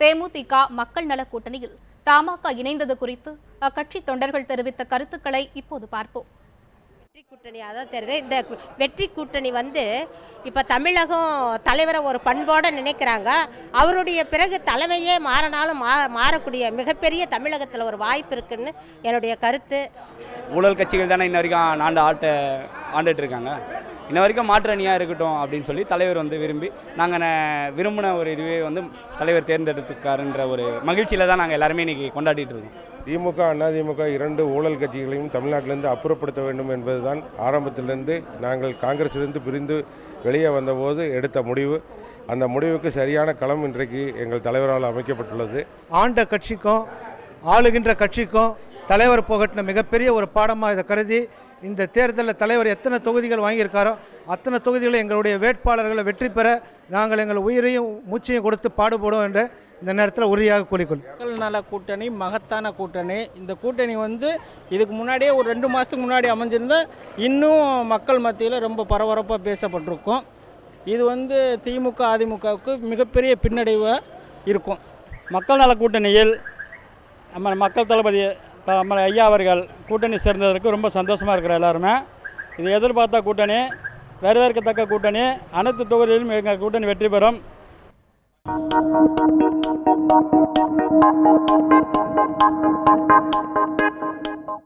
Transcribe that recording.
தேமுதிக மக்கள் நல கூட்டணியில் தமாக இணைந்தது குறித்து அக்கட்சி தொண்டர்கள் தெரிவித்த கருத்துக்களை இப்போது பார்ப்போம். வெற்றி கூட்டணி அதான் தெரியுது. இந்த வெற்றி கூட்டணி வந்து இப்போ தமிழகம் தலைவரை ஒரு பண்போடு நினைக்கிறாங்க. அவருடைய பிறகு தலைமையே மாறினாலும் மா மாறக்கூடிய மிகப்பெரிய தமிழகத்தில் ஒரு வாய்ப்பு இருக்குன்னு என்னுடைய கருத்து. ஊழல் கட்சிகள் தானே இன்ன வரைக்கும் ஆண்டு ஆட்ட ஆண்டுட்டு இருக்காங்க. இன்ன வரைக்கும் மாற்று அணியாக இருக்கட்டும் அப்படின்னு சொல்லி தலைவர் வந்து விரும்பி நாங்கள் விரும்பின ஒரு இதுவே வந்து தலைவர் தேர்ந்தெடுத்துக்காருன்ற ஒரு மகிழ்ச்சியில் தான் நாங்கள் எல்லாருமே இன்னைக்கு கொண்டாடிட்டு இருக்கோம். திமுக அதிமுக இரண்டு ஊழல் கட்சிகளையும் தமிழ்நாட்டிலிருந்து அப்புறப்படுத்த வேண்டும் என்பதுதான் ஆரம்பத்திலிருந்து நாங்கள் காங்கிரசிலிருந்து பிரிந்து வெளியே வந்தபோது எடுத்த முடிவு. அந்த முடிவுக்கு சரியான களம் இன்றைக்கு எங்கள் தலைவரால் அமைக்கப்பட்டுள்ளது. ஆண்ட கட்சிக்கும் ஆளுகின்ற கட்சிக்கும் தலைவர் புகட்டின மிகப்பெரிய ஒரு பாடமாக இதை கருதி இந்த தேர்தலில் தலைவர் எத்தனை தொகுதிகள் வாங்கியிருக்காரோ அத்தனை தொகுதிகளை எங்களுடைய வேட்பாளர்களை வெற்றி பெற நாங்கள் எங்கள் உயிரையும் மூச்சையும் கொடுத்து பாடுபடுவோம் என்று இந்த நேரத்தில் உறுதியாக கூறிக்கொள்கிறேன் மக்கள் நல கூட்டணி மகத்தான கூட்டணி. இந்த கூட்டணி வந்து இதுக்கு முன்னாடியே ஒரு ரெண்டு மாதத்துக்கு முன்னாடி அமைஞ்சிருந்தா இன்னும் மக்கள் மத்தியில் ரொம்ப பரபரப்பாக பேசப்பட்டிருக்கும். இது வந்து திமுக அதிமுகவுக்கு மிகப்பெரிய பின்னடைவாக இருக்கும். மக்கள் நல கூட்டணியில் நம்ம மக்கள் தளபதி நம்ம ஐயா அவர்கள் கூட்டணி சேர்ந்ததற்கு ரொம்ப சந்தோஷமாக இருக்கிற எல்லாருமே. இது எதிர்பார்த்த கூட்டணி வரவேற்கத்தக்க கூட்டணி அனைத்து தொகுதியிலும் எங்கள் கூட்டணி வெற்றி பெறும்.